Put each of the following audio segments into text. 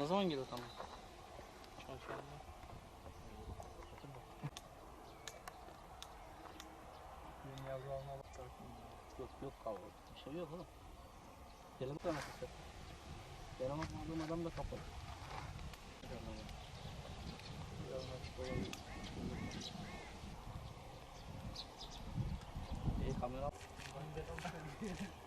Ne zaman geliyor tamam? Yok yok kavga. Bir şey yok oğlum. Bak nasıl ses. Gele bak aldığım adam da kapalı. İyi kamera. Ee,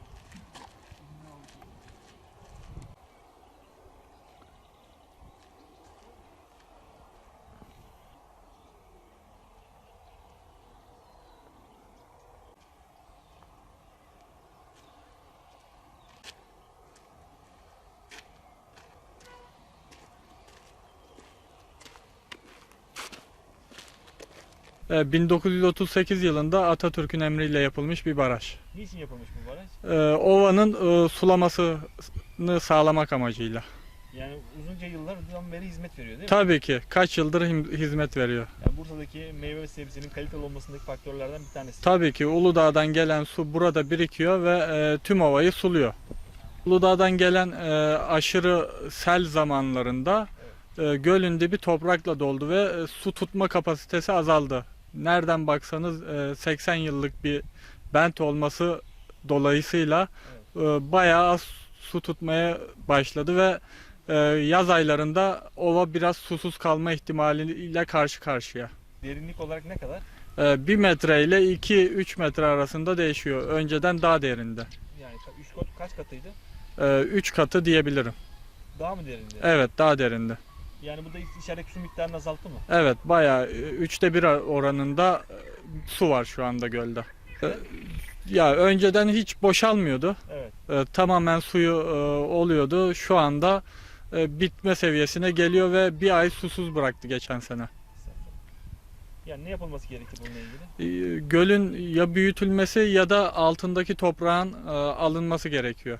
1938 yılında Atatürk'ün emriyle yapılmış bir baraj. Niçin yapılmış bu baraj? Ee, Ovanın e, sulamasını sağlamak amacıyla. Yani uzunca yıllardan beri hizmet veriyor değil mi? Tabii ki kaç yıldır hizmet veriyor. Yani Bursa'daki meyve ve sebzenin kaliteli olmasındaki faktörlerden bir tanesi. Tabii ki Uludağ'dan gelen su burada birikiyor ve e, tüm ovayı suluyor. Uludağ'dan gelen e, aşırı sel zamanlarında e, gölün dibi toprakla doldu ve e, su tutma kapasitesi azaldı. Nereden baksanız e, 80 yıllık bir bent olması dolayısıyla e, bayağı az su tutmaya başladı ve e, yaz aylarında ova biraz susuz kalma ihtimaliyle karşı karşıya. Derinlik olarak ne kadar? 1 metre ile 2-3 metre arasında değişiyor. Önceden daha derinde. Yani ka- üst kat kaç katıydı? 3 katı diyebilirim. Daha mı derindi? Evet daha derinde. Yani bu da içerideki su miktarını azalttı mı? Evet bayağı 3'te 1 oranında e, su var şu anda gölde. E, Ya önceden hiç boşalmıyordu. Evet. E, Tamamen suyu e, oluyordu. Şu anda e, bitme seviyesine geliyor ve bir ay susuz bıraktı geçen sene. Yani ne yapılması gerekir bununla ilgili? E, Gölün ya büyütülmesi ya da altındaki toprağın e, alınması gerekiyor.